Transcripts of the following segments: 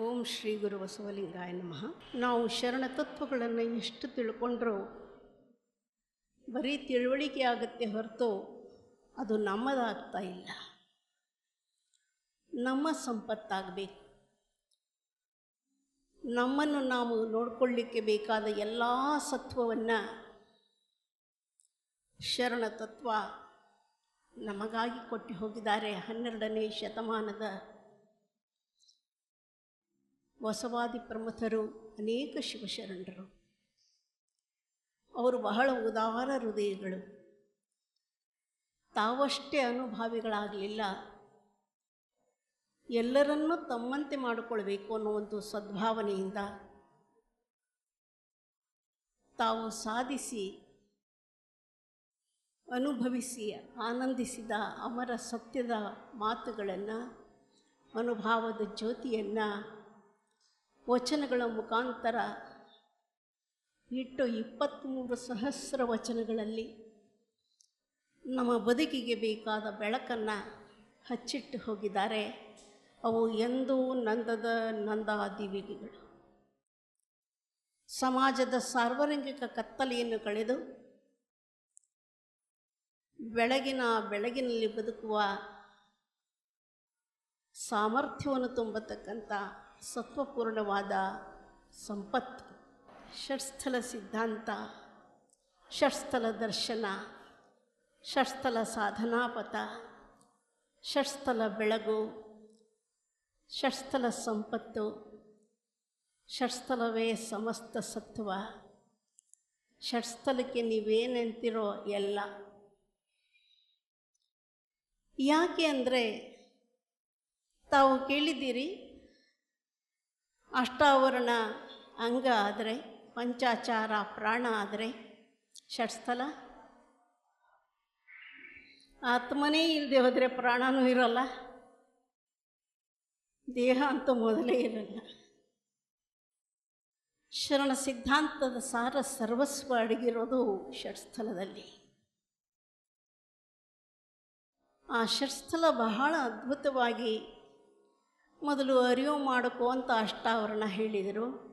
ಓಂ ಶ್ರೀ ಗುರು ಬಸವಲಿಂಗಾಯ ನಮಃ. ನಾವು ಶರಣ ತತ್ವಗಳನ್ನು ಎಷ್ಟು ತಿಳ್ಕೊಂಡ್ರೂ, ಬರೀ ತಿಳುವಳಿಕೆ ಆಗುತ್ತೆ ಹೊರತು ಅದು ನಮ್ಮದಾಗ್ತಾ ಇಲ್ಲ. ನಮ್ಮ ಸಂಪತ್ತಾಗಬೇಕು. ನಮ್ಮನ್ನು ನಾವು ನೋಡಿಕೊಳ್ಳಿಕ್ಕೆ ಬೇಕಾದ ಎಲ್ಲ ಸತ್ವವನ್ನು ಶರಣ ತತ್ವ ನಮಗಾಗಿ ಕೊಟ್ಟು ಹೋಗಿದ್ದಾರೆ. ಹನ್ನೆರಡನೇ ಶತಮಾನದ ಬಸವಾದಿ ಪ್ರಮುಖರು, ಅನೇಕ ಶಿವಶರಣರು. ಅವರು ಬಹಳ ಉದಾರ ಹೃದಯಗಳು. ತಾವಷ್ಟೇ ಅನುಭಾವಿಗಳಾಗಲಿಲ್ಲ. ಎಲ್ಲರನ್ನೂ ತಮ್ಮಂತೆ ಮಾಡಿಕೊಳ್ಬೇಕು ಅನ್ನೋ ಒಂದು ಸದ್ಭಾವನೆಯಿಂದ ತಾವು ಸಾಧಿಸಿ, ಅನುಭವಿಸಿ, ಆನಂದಿಸಿದ ಅಮರ ಸತ್ಯದ ಮಾತುಗಳನ್ನು ಅನುಭಾವದ ಜ್ಯೋತಿಯನ್ನು ವಚನಗಳ ಮುಖಾಂತರ ಇಟ್ಟು ಇಪ್ಪತ್ತ್ಮೂರು ಸಹಸ್ರ ವಚನಗಳಲ್ಲಿ ನಮ್ಮ ಬದುಕಿಗೆ ಬೇಕಾದ ಬೆಳಕನ್ನು ಹಚ್ಚಿಟ್ಟು ಹೋಗಿದ್ದಾರೆ. ಅವು ಎಂದೂ ನಂದದ ನಂದಾದಿವಿಗಳು ಸಮಾಜದ ಸಾರ್ವಜನಿಕ ಕತ್ತಲೆಯನ್ನು ಕಳೆದು ಬೆಳಗಿನ ಬೆಳಗಿನಲ್ಲಿ ಬದುಕುವ ಸಾಮರ್ಥ್ಯವನ್ನು ತುಂಬತಕ್ಕಂಥ ಸತ್ವಪೂರ್ಣವಾದ ಸಂಪತ್ತು, ಷಟ್ಸ್ಥಲ ಸಿದ್ಧಾಂತ, ಷಟ್ಸ್ಥಲ ದರ್ಶನ, ಷಟ್ಸ್ಥಲ ಸಾಧನಾಪಥ, ಷಟ್ಸ್ಥಲ ಬೆಳಗು, ಷಟ್ಸ್ಥಲ ಸಂಪತ್ತು, ಷಟ್ಸ್ಥಲವೇ ಸಮಸ್ತ ಸತ್ವ. ಷಟ್ಸ್ಥಲಕ್ಕೆ ನೀವೇನೆಂತಿರೋ ಎಲ್ಲ. ಯಾಕೆ ಅಂದರೆ ತಾವು ಕೇಳಿದ್ದೀರಿ ಅಷ್ಟಾವರಣ ಅಂಗ ಆದರೆ, ಪಂಚಾಚಾರ ಪ್ರಾಣ ಆದರೆ ಷಟ್ಸ್ಥಲ ಆತ್ಮನೇ ಇಲ್ಲದೆ ಹೋದರೆ ಪ್ರಾಣನೂ ಇರಲ್ಲ. ದೇಹ ಅಂತೂ ಮೊದಲೇ ಇರಲ್ಲ. ಶರಣ ಸಿದ್ಧಾಂತದ ಸಾರ ಸರ್ವಸ್ವ ಅಡಗಿರೋದು ಷಟ್ಸ್ಥಲದಲ್ಲಿ ಆ ಷಟ್ಸ್ಥಲ ಬಹಳ ಅದ್ಭುತವಾಗಿ ಮೊದಲು ಅರಿವು ಮಾಡಿಕೋ ಅಂತ ಅಷ್ಟಾವರಣ ಹೇಳಿದರು.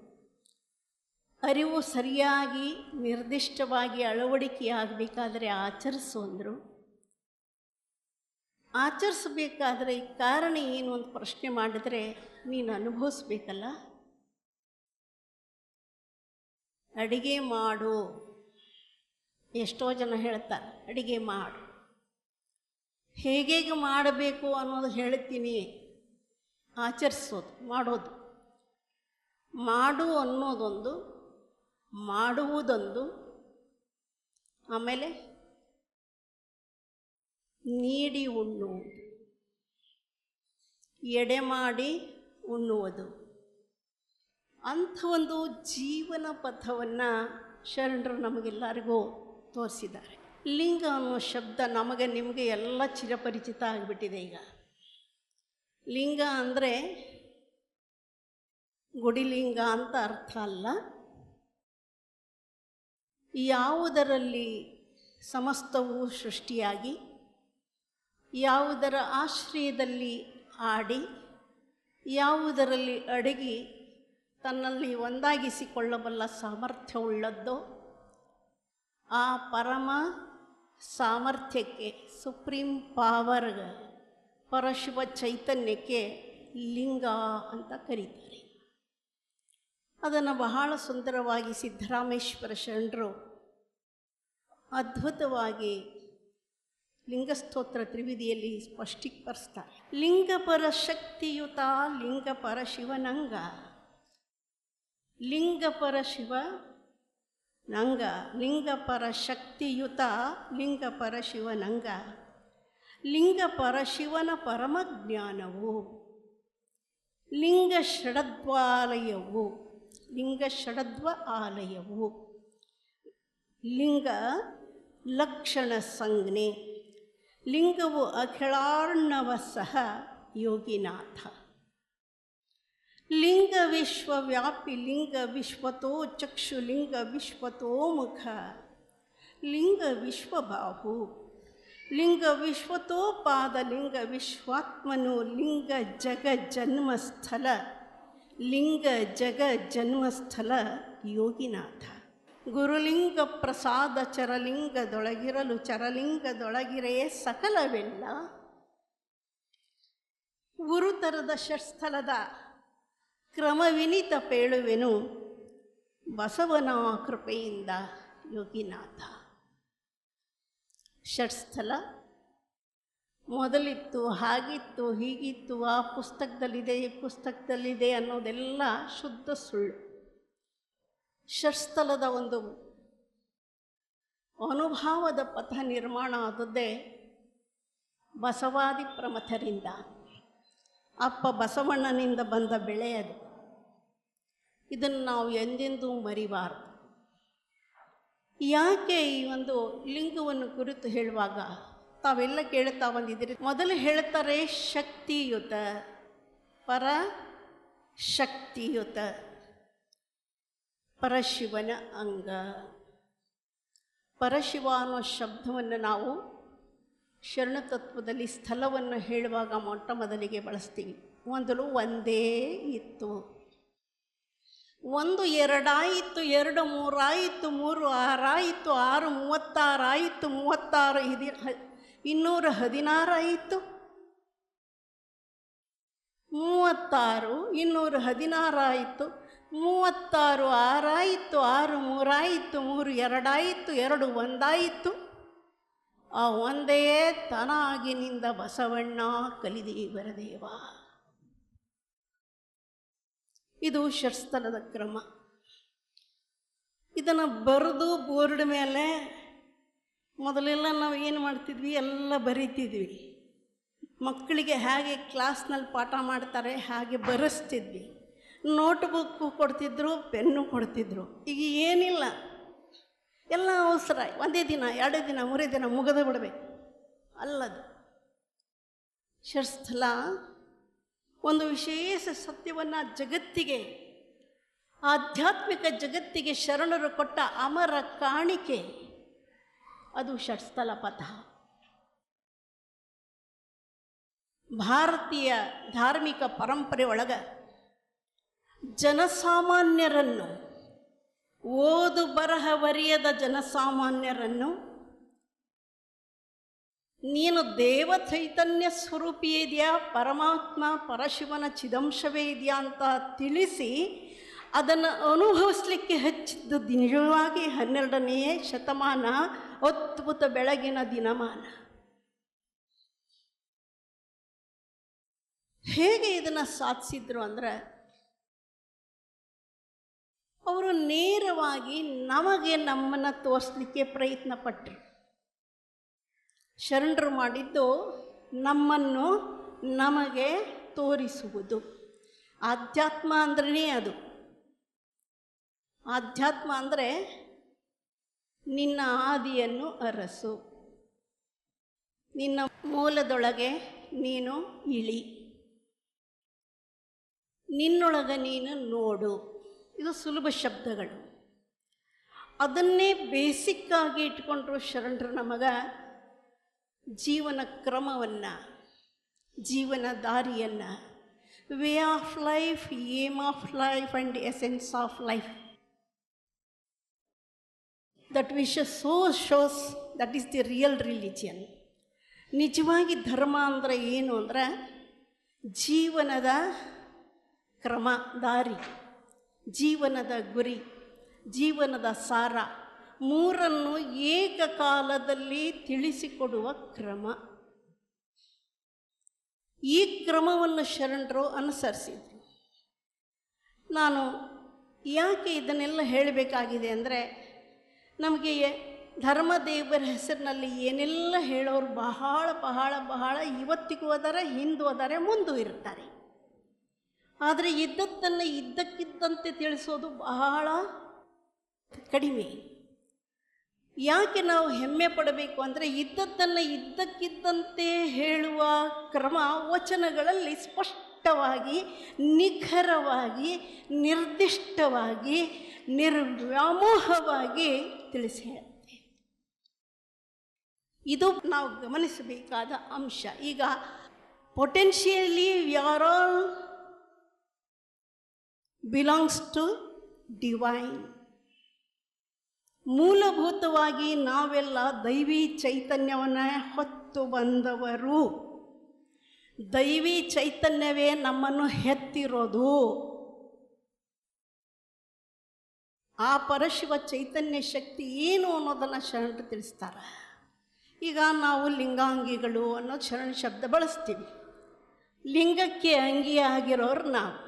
ಅರಿವು ಸರಿಯಾಗಿ, ನಿರ್ದಿಷ್ಟವಾಗಿ ಅಳವಡಿಕೆಯಾಗಬೇಕಾದರೆ ಆಚರಿಸು ಅಂದರು. ಆಚರಿಸಬೇಕಾದ್ರೆ ಕಾರಣ ಏನು ಅಂತ ಪ್ರಶ್ನೆ ಮಾಡಿದರೆ, ನೀನು ಅನುಭವಿಸ್ಬೇಕಲ್ಲ? ಅಡಿಗೆ ಮಾಡು. ಎಷ್ಟೋ ಜನ ಹೇಳ್ತಾರೆ, ಅಡಿಗೆ ಮಾಡು. ಹೇಗೆ ಮಾಡಬೇಕು ಅನ್ನೋದು ಹೇಳ್ತೀನಿ. ಆಚರಿಸೋದು, ಮಾಡೋದು. ಮಾಡು ಅನ್ನೋದೊಂದು, ಮಾಡುವುದೊಂದು, ಆಮೇಲೆ ನೀಡಿ ಉಣ್ಣುವುದು. ಎಡೆ ಮಾಡಿ ಉಣ್ಣುವುದು. ಅಂಥ ಒಂದು ಜೀವನ ಪಥವನ್ನು ಶರಣರು ನಮಗೆಲ್ಲರಿಗೂ ತೋರಿಸಿದ್ದಾರೆ. ಲಿಂಗ ಅನ್ನೋ ಶಬ್ದ ನಮಗೆ, ನಿಮಗೆ ಎಲ್ಲ ಚಿರಪರಿಚಿತ ಆಗಿಬಿಟ್ಟಿದೆ ಈಗ. ಲಿಂಗ ಅಂದರೆ ಗುಡಿಲಿಂಗ ಅಂತ ಅರ್ಥ ಅಲ್ಲ. ಯಾವುದರಲ್ಲಿ ಸಮಸ್ತವು ಸೃಷ್ಟಿಯಾಗಿ, ಯಾವುದರ ಆಶ್ರಯದಲ್ಲಿ ಆಡಿ, ಯಾವುದರಲ್ಲಿ ಅಡಗಿ ತನ್ನಲ್ಲಿ ಒಂದಾಗಿಸಿಕೊಳ್ಳಬಲ್ಲ ಸಾಮರ್ಥ್ಯವುಳ್ಳದ್ದೋ, ಆ ಪರಮ ಸಾಮರ್ಥ್ಯಕ್ಕೆ ಸುಪ್ರೀಂ ಪವರ್ ಪರಶಿವ ಚೈತನ್ಯಕ್ಕೆ ಲಿಂಗ ಅಂತ ಕರೀತಾರೆ. ಅದನ್ನು ಬಹಳ ಸುಂದರವಾಗಿ ಸಿದ್ದರಾಮೇಶ್ವರ ಶರಣರು ಅದ್ಭುತವಾಗಿ ಲಿಂಗಸ್ತೋತ್ರ ತ್ರಿವಿಧಿಯಲ್ಲಿ ಸ್ಪಷ್ಟೀಕರಿಸ್ತಾರೆ. ಲಿಂಗಪರ ಶಕ್ತಿಯುತ ಲಿಂಗಪರ ಶಿವನಂಗ. ಲಿಂಗಪರ ಶಿವ ನಂಗ. ಲಿಂಗಪರ ಶಕ್ತಿಯುತ ಲಿಂಗಪರ ಶಿವನಂಗ. ಲಿಂಗಪರ ಶಿವನ ಪರಮಜ್ಞಾನವು. ಲಿಂಗ ಷಡದ್ವಾಲಯವು. ಲಿಂಗ ಷಡದ್ವ ಆಲಯವು. ಲಿಂಗ ಲಕ್ಷಣ ಸಂಜ್ಞೆ. ಲಿಂಗವು ಅಖಿಳಾರ್ಣವ ಸಹ ಯೋಗಿನಾಥ. ಲಿಂಗ ವಿಶ್ವವ್ಯಾಪಿ, ಲಿಂಗ ವಿಶ್ವತೋ ಚಕ್ಷು ಲಿಂಗ ವಿಶ್ವತೋ ಮುಖ ಲಿಂಗ ವಿಶ್ವಬಾಹು. ಲಿಂಗ ವಿಶ್ವತೋಪಾದ ಲಿಂಗ ವಿಶ್ವಾತ್ಮನು ಲಿಂಗ ಜಗ ಜನ್ಮಸ್ಥಲ. ಲಿಂಗ ಜಗ ಜನ್ಮಸ್ಥಲ ಯೋಗಿನಾಥ. ಗುರುಲಿಂಗ ಪ್ರಸಾದ ಚರಲಿಂಗದೊಳಗಿರಲು ಚರಲಿಂಗದೊಳಗಿರೇ ಸಕಲವೆಲ್ಲ. ಗುರುತರದ ಷಸ್ಥಲದ ಕ್ರಮವಿನಿತ ಪೇಳುವೆನು ಬಸವನ ಕೃಪೆಯಿಂದ ಯೋಗಿನಾಥ. ಷಟ್ಸ್ಥಳ ಮೊದಲಿತ್ತು, ಹಾಗಿತ್ತು, ಹೀಗಿತ್ತು, ಆ ಪುಸ್ತಕದಲ್ಲಿದೆ, ಈ ಪುಸ್ತಕದಲ್ಲಿದೆ ಅನ್ನೋದೆಲ್ಲ ಶುದ್ಧ ಸುಳ್ಳು. ಷಟ್ಸ್ಥಲದ ಒಂದು ಅನುಭಾವದ ಪಥ ನಿರ್ಮಾಣ ಆದದ್ದೇ ಬಸವಾದಿ ಪ್ರಮಥರಿಂದ. ಅಪ್ಪ ಬಸವಣ್ಣನಿಂದ ಬಂದ ಬೆಳೆ ಅದು. ಇದನ್ನು ನಾವು ಎಂದೆಂದೂ ಮರಿಬಾರದು. ಯಾಕೆ ಈ ಒಂದು ಲಿಂಗವನ್ನು ಕುರಿತು ಹೇಳುವಾಗ ತಾವೆಲ್ಲ ಕೇಳುತ್ತಾ ಬಂದಿದ್ದೀರಿ? ಮೊದಲು ಹೇಳ್ತಾರೆ ಶಕ್ತಿಯುತ, ಪರ ಶಕ್ತಿಯುತ, ಪರಶಿವನ ಅಂಗ. ಪರಶಿವ ಅನ್ನೋ ಶಬ್ದವನ್ನು ನಾವು ಶರಣತತ್ವದಲ್ಲಿ ಸ್ಥಳವನ್ನು ಹೇಳುವಾಗ ಮೊಟ್ಟ ಮೊದಲಿಗೆ ಬಳಸ್ತೀವಿ. ಮೊದಲು ಒಂದೇ ಇತ್ತು. ಒಂದು ಎರಡಾಯಿತು, ಎರಡು ಮೂರಾಯಿತು, ಮೂರು ಆರಾಯಿತು, ಆರು ಮೂವತ್ತಾರಾಯಿತು, ಮೂವತ್ತಾರು ಇದಿ ಹ- ಇನ್ನೂರ ಹದಿನಾರಾಯಿತು. ಮೂವತ್ತಾರು, ಇನ್ನೂರ ಹದಿನಾರಾಯಿತು. ಮೂವತ್ತಾರು ಆರಾಯಿತು, ಆರು ಮೂರಾಯಿತು, ಮೂರು ಎರಡಾಯಿತು, ಎರಡು ಒಂದಾಯಿತು. ಆ ಒಂದೇ ತನಾಗಿನಿಂದ ಬಸವಣ್ಣ ಕಲಿದೇವರ ದೇವ ಇದು ಷಟ್ಸ್ಥಲದ ಕ್ರಮ. ಇದನ್ನು ಬರೆದು ಬೋರ್ಡ್ ಮೇಲೆ ಮೊದಲೆಲ್ಲ ನಾವು ಏನು ಮಾಡ್ತಿದ್ವಿ? ಎಲ್ಲ ಬರೀತಿದ್ವಿ. ಮಕ್ಕಳಿಗೆ ಹೇಗೆ ಕ್ಲಾಸ್ನಲ್ಲಿ ಪಾಠ ಮಾಡ್ತಾರೆ ಹಾಗೆ ಬರೆಸ್ತಿದ್ವಿ. ನೋಟ್ಬುಕ್ಕು ಕೊಡ್ತಿದ್ರು ಪೆನ್ನು ಕೊಡ್ತಿದ್ರು. ಈಗ ಏನಿಲ್ಲ. ಎಲ್ಲ ಅವಸರ. ಒಂದೇ ದಿನ, ಎರಡೇ ದಿನ, ಮೂರೇ ದಿನ ಮುಗಿದು ಬಿಡಬೇಕು. ಅಲ್ಲದು. ಷಟ್ಸ್ಥಲ ಒಂದು ವಿಶೇಷ ಸತ್ಯವನ್ನು ಜಗತ್ತಿಗೆ, ಆಧ್ಯಾತ್ಮಿಕ ಜಗತ್ತಿಗೆ ಶರಣರು ಕೊಟ್ಟ ಅಮರ ಕಾಣಿಕೆ, ಅದು ಷಟ್ಸ್ಥಲ ಪಥ ಭಾರತೀಯ ಧಾರ್ಮಿಕ ಪರಂಪರೆ ಒಳಗ ಜನಸಾಮಾನ್ಯರನ್ನು, ಓದು ಬರಹವರಿಯದ ಜನಸಾಮಾನ್ಯರನ್ನು ನೀನು ದೇವ ಚೈತನ್ಯ ಸ್ವರೂಪಿ ಇದೆಯಾ, ಪರಮಾತ್ಮ ಪರಶಿವನ ಚಿದಂಶವೇ ಇದೆಯಾ ಅಂತ ತಿಳಿಸಿ ಅದನ್ನು ಅನುಭವಿಸ್ಲಿಕ್ಕೆ ಹಚ್ಚಿದ್ದು ನಿಜವಾಗಿ ಹನ್ನೆರಡನೆಯ ಶತಮಾನ ಅದ್ಭುತ ಬೆಳಗಿನ ದಿನಮಾನ. ಹೇಗೆ ಇದನ್ನು ಸಾಧಿಸಿದ್ರು ಅಂದರೆ, ಅವರು ನೇರವಾಗಿ ನಮಗೆ ನಮ್ಮನ್ನು ತೋರಿಸ್ಲಿಕ್ಕೆ ಪ್ರಯತ್ನ ಪಟ್ಟರು ಶರಣರು ಮಾಡಿದ್ದು ನಮ್ಮನ್ನು ನಮಗೆ ತೋರಿಸುವುದು. ಆಧ್ಯಾತ್ಮ ಅಂದ್ರೇ ಅದು. ಆಧ್ಯಾತ್ಮ ಅಂದರೆ ನಿನ್ನ ಆದಿಯನ್ನು ಅರಸು. ನಿನ್ನ ಮೂಲದೊಳಗೆ ನೀನು ಇಳಿ. ನಿನ್ನೊಳಗೆ ನೀನು ನೋಡು. ಇದು ಸುಲಭ ಶಬ್ದಗಳು. ಅದನ್ನೇ ಬೇಸಿಕ್ಕಾಗಿ ಇಟ್ಕೊಂಡ್ರು ಶರಣರು ನಮಗ ಜೀವನ ಕ್ರಮವನ್ನು, ಜೀವನ ದಾರಿಯನ್ನು, way of life, aim of life and essence of life. That which so shows that is the real religion ನಿಜವಾಗಿ ಧರ್ಮ ಅಂದರೆ ಏನು ಅಂದರೆ ಜೀವನದ ಕ್ರಮ, ದಾರಿ, ಜೀವನದ ಗುರಿ, ಜೀವನದ ಸಾರ. ಮೂರನ್ನು ಏಕಕಾಲದಲ್ಲಿ ತಿಳಿಸಿಕೊಡುವ ಕ್ರಮ. ಈ ಕ್ರಮವನ್ನು ಶರಣರು ಅನುಸರಿಸಿದರು. ನಾನು ಯಾಕೆ ಇದನ್ನೆಲ್ಲ ಹೇಳಬೇಕಾಗಿದೆ ಅಂದರೆ, ನಮಗೆ ಧರ್ಮದೇವರ ಹೆಸರಿನಲ್ಲಿ ಏನೆಲ್ಲ ಹೇಳೋರು ಬಹಳ ಬಹಳ ಬಹಳ ಇವತ್ತಿಗೂ ಅದರ, ಹಿಂದೂ ಅದರ, ಮುಂದೂ ಇರ್ತಾರೆ. ಆದರೆ ಇದ್ದದ್ದನ್ನು ಇದ್ದಕ್ಕಿದ್ದಂತೆ ತಿಳಿಸೋದು ಬಹಳ ಕಡಿಮೆ. ಯಾಕೆ ನಾವು ಹೆಮ್ಮೆ ಪಡಬೇಕು ಅಂದರೆ ಇದ್ದದ್ದನ್ನು ಇದ್ದಕ್ಕಿದ್ದಂತೆ ಹೇಳುವ ಕ್ರಮ ವಚನಗಳಲ್ಲಿ ಸ್ಪಷ್ಟವಾಗಿ, ನಿಖರವಾಗಿ, ನಿರ್ದಿಷ್ಟವಾಗಿ, ನಿರ್ವ್ಯಾಮೋಹವಾಗಿ ತಿಳಿಸಿ ಇದು ನಾವು ಗಮನಿಸಬೇಕಾದ ಅಂಶ. ಈಗ potentially we are all belongs to divine ಮೂಲಭೂತವಾಗಿ ನಾವೆಲ್ಲ ದೈವಿ ಚೈತನ್ಯವನ್ನು ಹೊತ್ತು ಬಂದವರು. ದೈವಿ ಚೈತನ್ಯವೇ ನಮ್ಮನ್ನು ಹೆತ್ತಿರೋದು. ಆ ಪರಶಿವ ಚೈತನ್ಯ ಶಕ್ತಿ ಏನು ಅನ್ನೋದನ್ನು ಶರಣರು ತಿಳಿಸ್ತಾರೆ. ಈಗ ನಾವು ಲಿಂಗಾಂಗಿಗಳು ಅನ್ನೋ ಶರಣ ಶಬ್ದ ಬಳಸ್ತೀವಿ. ಲಿಂಗಕ್ಕೆ ಅಂಗಿಯಾಗಿರೋರು ನಾವು.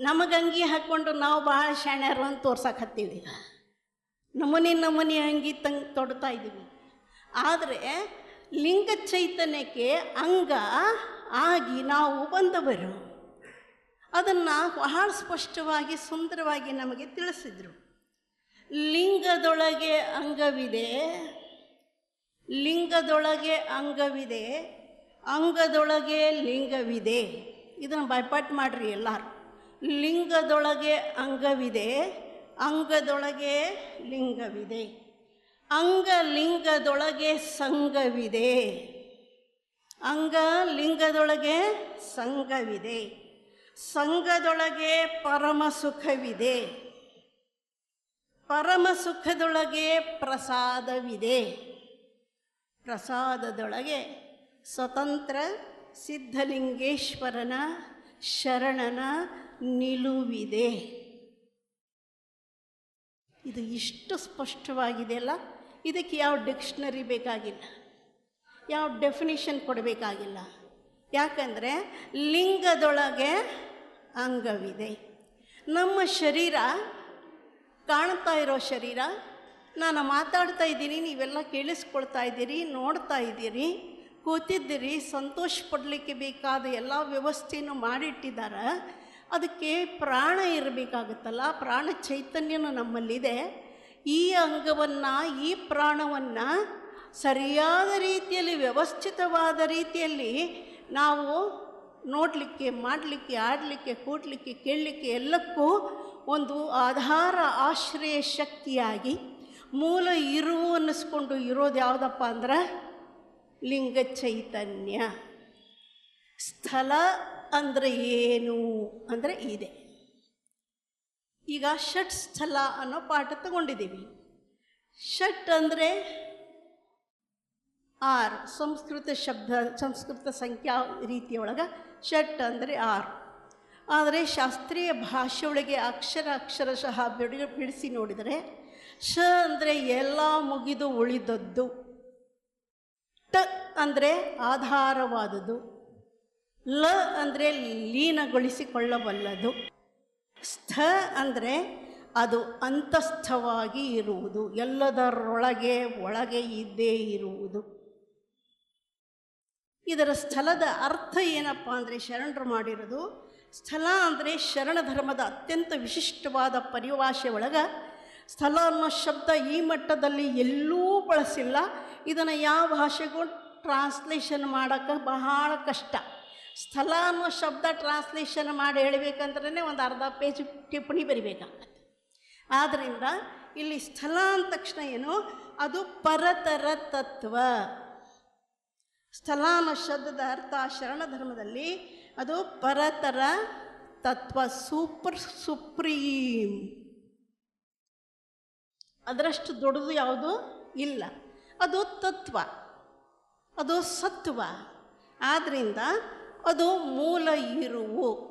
ನಮಗೆ ಅಂಗಿ ಹಾಕ್ಕೊಂಡು ನಾವು ಭಾಳ ಶಾಣ್ಯರು ಅಂತ ತೋರ್ಸಕ್ಕೆ ನಮೂನಿ ನಮೂನಿ ಅಂಗಿ ತಂಗ್ ತೊಡ್ತಾ ಇದ್ದೀವಿ ಆದರೆ ಲಿಂಗ ಚೈತನ್ಯಕ್ಕೆ ಅಂಗ ಆಗಿ ನಾವು ಬಂದವರು. ಅದನ್ನು ಬಹಳ ಸ್ಪಷ್ಟವಾಗಿ ಸುಂದರವಾಗಿ ನಮಗೆ ತಿಳಿಸಿದರು. ಲಿಂಗದೊಳಗೆ ಅಂಗವಿದೆ ಲಿಂಗದೊಳಗೆ ಅಂಗವಿದೆ, ಅಂಗದೊಳಗೆ ಲಿಂಗವಿದೆ. ಇದನ್ನು ಬೈಪಾಟ್ ಮಾಡಿರಿ ಎಲ್ಲರೂ. ಲಿಂಗದೊಳಗೆ ಅಂಗವಿದೆ, ಅಂಗದೊಳಗೆ ಲಿಂಗವಿದೆ. ಅಂಗ ಲಿಂಗದೊಳಗೆ ಸಂಘವಿದೆ ಅಂಗ ಲಿಂಗದೊಳಗೆ ಸಂಘವಿದೆ ಸಂಘದೊಳಗೆ ಪರಮ ಸುಖವಿದೆ ಪರಮ ಸುಖದೊಳಗೆ ಪ್ರಸಾದವಿದೆ. ಪ್ರಸಾದದೊಳಗೆ ಸ್ವತಂತ್ರ ಸಿದ್ಧಲಿಂಗೇಶ್ವರನ ಶರಣನ ನಿಲುವಿದೆ. ಇದು ಇಷ್ಟು ಸ್ಪಷ್ಟವಾಗಿದೆಯಲ್ಲ ಇದಕ್ಕೆ ಯಾವ ಡಿಕ್ಷನರಿ ಬೇಕಾಗಿಲ್ಲ. ಯಾವ ಡೆಫಿನಿಷನ್ ಕೊಡಬೇಕಾಗಿಲ್ಲ. ಯಾಕಂದರೆ ಲಿಂಗದೊಳಗೆ ಅಂಗವಿದೆ. ನಮ್ಮ ಶರೀರ, ಕಾಣ್ತಾ ಇರೋ ಶರೀರ, ನಾನು ಮಾತಾಡ್ತಾ ಇದ್ದೀನಿ, ನೀವೆಲ್ಲ ಕೇಳಿಸ್ಕೊಳ್ತಾ ಇದ್ದೀರಿ, ನೋಡ್ತಾ ಇದ್ದೀರಿ ಕೂತಿದ್ದೀರಿ, ಸಂತೋಷ ಪಡಲಿಕ್ಕೆ ಬೇಕಾದ ಎಲ್ಲ ವ್ಯವಸ್ಥೆಯನ್ನು ಮಾಡಿಟ್ಟಿದ್ದಾರೆ ಅದಕ್ಕೆ ಪ್ರಾಣ ಇರಬೇಕಾಗುತ್ತಲ್ಲ, ಪ್ರಾಣ ಚೈತನ್ಯನೂ ನಮ್ಮಲ್ಲಿದೆ. ಈ ಅಂಗವನ್ನು, ಈ ಪ್ರಾಣವನ್ನು ಸರಿಯಾದ ರೀತಿಯಲ್ಲಿ, ವ್ಯವಸ್ಥಿತವಾದ ರೀತಿಯಲ್ಲಿ ನಾವು ನೋಡಲಿಕ್ಕೆ, ಮಾಡಲಿಕ್ಕೆ, ಆಡಲಿಕ್ಕೆ, ಕೂಡಲಿಕ್ಕೆ, ಕೇಳಲಿಕ್ಕೆ ಎಲ್ಲಕ್ಕೂ ಒಂದು ಆಧಾರ ಆಶ್ರಯ ಶಕ್ತಿಯಾಗಿ ಮೂಲ ಇರುವು ಅನ್ನಿಸ್ಕೊಂಡು ಇರೋದು ಯಾವುದಪ್ಪ ಅಂದ್ರೆ ಲಿಂಗ ಚೈತನ್ಯ ಸ್ಥಳ ಅಂದರೆ ಏನು ಅಂದರೆ ಇದೆ. ಈಗ ಷಟ್ ಸ್ಥಳ ಅನ್ನೋ ಪಾಠ ತಗೊಂಡಿದ್ದೀವಿ. ಷಟ್ ಅಂದರೆ ಆರು, ಸಂಸ್ಕೃತ ಶಬ್ದ, ಸಂಸ್ಕೃತ ಸಂಖ್ಯಾ ರೀತಿಯೊಳಗೆ ಷಟ್ ಅಂದರೆ ಆರು. ಆದರೆ ಶಾಸ್ತ್ರೀಯ ಭಾಷೆಯೊಳಗೆ ಅಕ್ಷರ ಅಕ್ಷರಶಃ ಬಿಡಿ, ಬಿಡಿಸಿ ನೋಡಿದರೆ ಶ ಅಂದರೆ ಎಲ್ಲ ಮುಗಿದು ಉಳಿದದ್ದು. ಟ ಅಂದರೆ ಆಧಾರವಾದುದು ಲ ಅಂದರೆ ಲೀನಗೊಳಿಸಿಕೊಳ್ಳಬಲ್ಲದು. ಸ್ಥ ಅಂದರೆ ಅದು ಅಂತಸ್ಥವಾಗಿ ಇರುವುದು. ಎಲ್ಲದರೊಳಗೆ ಒಳಗೆ ಇದ್ದೇ ಇರುವುದು. ಇದರ ಸ್ಥಳದ ಅರ್ಥ ಏನಪ್ಪ ಅಂದರೆ ಶರಣರು ಮಾಡಿರೋದು ಸ್ಥಳ ಅಂದರೆ ಶರಣ ಧರ್ಮದ ಅತ್ಯಂತ ವಿಶಿಷ್ಟವಾದ ಪರಿಭಾಷೆ ಒಳಗೆ ಸ್ಥಳ ಅನ್ನೋ ಶಬ್ದ ಈ ಮಟ್ಟದಲ್ಲಿ ಎಲ್ಲೂ ಬಳಸಿಲ್ಲ. ಇದನ್ನು ಯಾವ ಭಾಷೆಗೂ ಟ್ರಾನ್ಸ್ಲೇಷನ್ ಮಾಡೋಕ್ಕೆ ಬಹಳ ಕಷ್ಟ. ಸ್ಥಳ ಅನ್ನೋ ಶಬ್ದ ಟ್ರಾನ್ಸ್ಲೇಷನ್ ಮಾಡಿ ಹೇಳಬೇಕಂದ್ರೆ ಒಂದು ಅರ್ಧ ಪೇಜ್ ಟಿಪ್ಪಣಿ ಬರಿಬೇಕಾಗತ್ತೆ. ಆದ್ದರಿಂದ ಇಲ್ಲಿ ಸ್ಥಳ ಅಂದ ತಕ್ಷಣ ಏನು? ಅದು ಪರತರ ತತ್ವ. ಸ್ಥಳ ಅನ್ನೋ ಶಬ್ದದ ಅರ್ಥ ಶರಣ ಧರ್ಮದಲ್ಲಿ ಅದು ಪರತರ ತತ್ವ. Super, supreme. ಅದರಷ್ಟು ದೊಡ್ಡದು ಯಾವುದು? ಇಲ್ಲ. ಅದು ತತ್ವ. ಅದು ಸತ್ವ. ಆದ್ದರಿಂದ ಅದು ಮೂಲ ಇರುವು.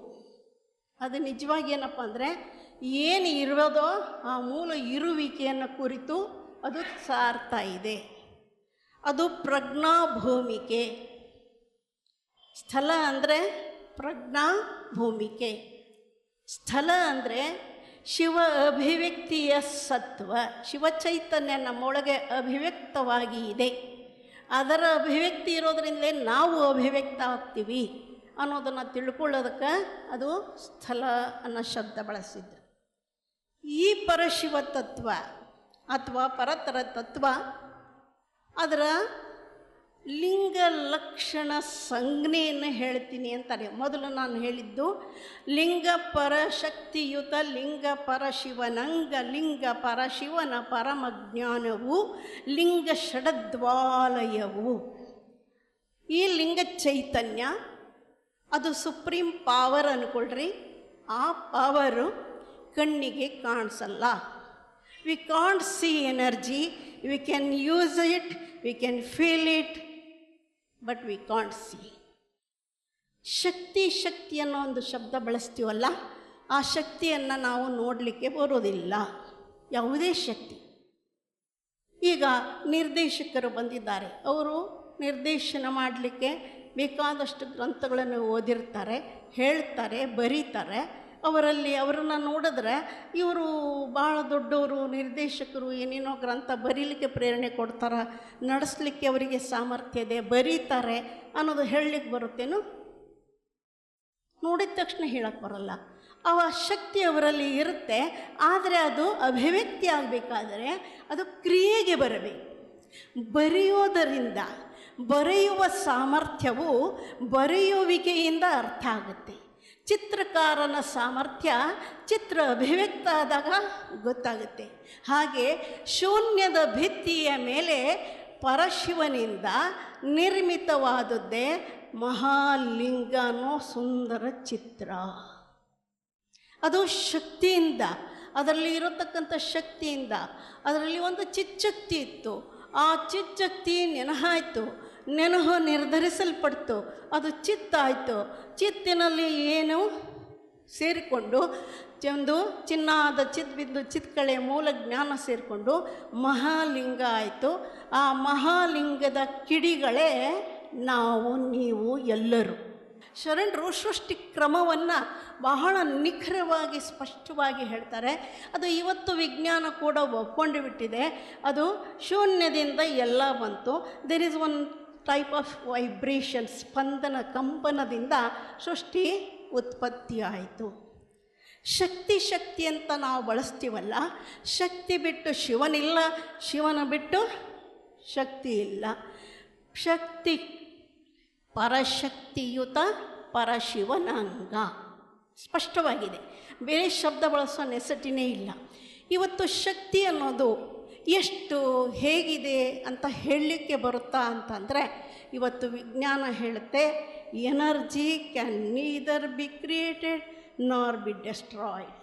ಅದು ನಿಜವಾಗಿ ಏನಪ್ಪ ಅಂದರೆ ಏನು ಇರೋದೋ ಆ ಮೂಲ ಇರುವಿಕೆಯನ್ನು ಕುರಿತು ಅದು ಸಾರ್ತಾ ಇದೆ. ಅದು ಪ್ರಜ್ಞಾ ಭೂಮಿಕೆ. ಸ್ಥಳ ಅಂದರೆ ಪ್ರಜ್ಞಾ ಭೂಮಿಕೆ. ಸ್ಥಳ ಅಂದರೆ ಶಿವ ಅಭಿವ್ಯಕ್ತಿಯ ಸತ್ವ, ಶಿವ ಚೈತನ್ಯ ನಮ್ಮೊಳಗೆ ಅಭಿವ್ಯಕ್ತವಾಗಿ ಇದೆ. ಅದರ ಅಭಿವ್ಯಕ್ತಿ ಇರೋದರಿಂದಲೇ ನಾವು ಅಭಿವ್ಯಕ್ತ ಆಗ್ತೀವಿ ಅನ್ನೋದನ್ನು ತಿಳ್ಕೊಳ್ಳೋದಕ್ಕೆ ಅದು ಸ್ಥಳ ಅನ್ನೋ ಶಬ್ದ ಬಳಸಿದ್ದು. ಈ ಪರಶಿವ ತತ್ವ ಅಥವಾ ಪರತರ ತತ್ವ ಅದರ ಲಿಂಗ ಲಕ್ಷಣ ಸಂಜ್ಞೆಯನ್ನು ಹೇಳ್ತೀನಿ ಅಂತಾರೆ. ಮೊದಲು ನಾನು ಹೇಳಿದ್ದು, ಲಿಂಗ ಪರಶಕ್ತಿಯುತ, ಲಿಂಗ ಪರಶಿವನಂಗ, ಲಿಂಗ ಪರಶಿವನ ಪರಮಜ್ಞಾನವು ಲಿಂಗ ಷಡದ್ವಾಲಯವು ಈ ಲಿಂಗ ಚೈತನ್ಯ, ಅದು ಸುಪ್ರೀಂ ಪಾವರ್ ಅಂದ್ಕೊಳ್ರಿ ಆ ಪವರು ಕಣ್ಣಿಗೆ ಕಾಣಿಸಲ್ಲ. We can't see energy we can use it we can feel it but we can't see ಶಕ್ತಿ ಶಕ್ತಿ ಅನ್ನೋ ಒಂದು ಶಬ್ದ ಬಳಸ್ತೀವಲ್ಲ, ಆ ಶಕ್ತಿಯನ್ನು ನಾವು ನೋಡಲಿಕ್ಕೆ ಬರೋದಿಲ್ಲ. ಯಾವುದೇ ಶಕ್ತಿ. ಈಗ ನಿರ್ದೇಶಕರು ಬಂದಿದ್ದಾರೆ. ಅವರು ನಿರ್ದೇಶನ ಮಾಡಲಿಕ್ಕೆ ಬೇಕಾದಷ್ಟು ಗ್ರಂಥಗಳನ್ನು ಓದಿರ್ತಾರೆ, ಹೇಳ್ತಾರೆ, ಬರೀತಾರೆ. ಅವರಲ್ಲಿ ಅವರನ್ನು ನೋಡಿದ್ರೆ ಇವರು ಭಾಳ ದೊಡ್ಡವರು, ನಿರ್ದೇಶಕರು, ಏನೇನೋ ಗ್ರಂಥ ಬರೀಲಿಕ್ಕೆ ಪ್ರೇರಣೆ ಕೊಡ್ತಾರೆ, ನಡೆಸಲಿಕ್ಕೆ ಅವರಿಗೆ ಸಾಮರ್ಥ್ಯ ಇದೆ, ಬರೀತಾರೆ ಅನ್ನೋದು ಹೇಳಲಿಕ್ಕೆ ಬರುತ್ತೇನು? ನೋಡಿದ ತಕ್ಷಣ ಹೇಳಕ್ಕೆ ಬರಲ್ಲ. ಅವ ಶಕ್ತಿ ಅವರಲ್ಲಿ ಇರುತ್ತೆ, ಆದರೆ ಅದು ಅಭಿವ್ಯಕ್ತಿ ಆಗಬೇಕಾದರೆ ಅದು ಕ್ರಿಯೆಗೆ ಬರಬೇಕು. ಬರೆಯೋದರಿಂದ ಬರೆಯುವ ಸಾಮರ್ಥ್ಯವು ಬರೆಯುವಿಕೆಯಿಂದ ಅರ್ಥ ಆಗುತ್ತೆ. ಚಿತ್ರಕಾರನ ಸಾಮರ್ಥ್ಯ, ಚಿತ್ರ ಅಭಿವ್ಯಕ್ತ ಆದಾಗ ಗೊತ್ತಾಗುತ್ತೆ. ಹಾಗೆ ಶೂನ್ಯದ ಭಿತ್ತಿಯ ಮೇಲೆ ಪರಶಿವನಿಂದ ನಿರ್ಮಿತವಾದದ್ದೇ ಮಹಾಲಿಂಗ ಅನ್ನೋ ಸುಂದರ ಚಿತ್ರ. ಅದು ಶಕ್ತಿಯಿಂದ, ಅದರಲ್ಲಿ ಇರತಕ್ಕಂಥ ಶಕ್ತಿಯಿಂದ, ಅದರಲ್ಲಿ ಒಂದು ಚಿಚ್ಚಕ್ತಿ ಇತ್ತು. ಆ ಚಿಚ್ಚಕ್ತಿ ನೆನಹಾಯಿತು. ನೆನಹು ನಿರ್ಧರಿಸಲ್ಪಡ್ತು. ಅದು ಚಿತ್ತಾಯಿತು. ಚಿತ್ತಿನಲ್ಲಿ ಏನು ಸೇರಿಕೊಂಡು ಒಂದು ಚಿನ್ನಾದ ಚಿತ್ ಬಿದ್ದು ಚಿತ್ಕಳೆ ಮೂಲ ಜ್ಞಾನ ಸೇರಿಕೊಂಡು ಮಹಾಲಿಂಗ ಆಯಿತು. ಆ ಮಹಾಲಿಂಗದ ಕಿಡಿಗಳೇ ನಾವು, ನೀವು ಎಲ್ಲರೂ. ಶರಣರು ಸೃಷ್ಟಿ ಕ್ರಮವನ್ನು ಬಹಳ ನಿಖರವಾಗಿ ಸ್ಪಷ್ಟವಾಗಿ ಹೇಳ್ತಾರೆ. ಅದು ಇವತ್ತು ವಿಜ್ಞಾನ ಕೂಡ ಒಪ್ಕೊಂಡು ಬಿಟ್ಟಿದೆ. ಅದು ಶೂನ್ಯದಿಂದ ಎಲ್ಲ ಬಂತು. There is one type of vibration ಸ್ಪಂದನ ಕಂಪನದಿಂದ ಸೃಷ್ಟಿ ಉತ್ಪತ್ತಿ ಆಯಿತು ಶಕ್ತಿ ಶಕ್ತಿ ಅಂತ ನಾವು ಬಳಸ್ತೀವಲ್ಲ ಶಕ್ತಿ ಬಿಟ್ಟು ಶಿವನಿಲ್ಲ ಶಿವನ ಬಿಟ್ಟು ಶಕ್ತಿ ಇಲ್ಲ ಶಕ್ತಿ ಪರಶಕ್ತಿಯುತ ಪರಶಿವನಾಂಗ ಸ್ಪಷ್ಟವಾಗಿದೆ ಬೇರೆ ಶಬ್ದ ಬಳಸೋ ನೆಸಟಿನೇ ಇಲ್ಲ. ಇವತ್ತು ಶಕ್ತಿ ಅನ್ನೋದು ಎಷ್ಟು ಹೇಗಿದೆ ಅಂತ ಹೇಳಲಿಕ್ಕೆ ಬರುತ್ತಾ ಅಂತಂದರೆ, ಇವತ್ತು ವಿಜ್ಞಾನ ಹೇಳುತ್ತೆ energy can neither be created nor be destroyed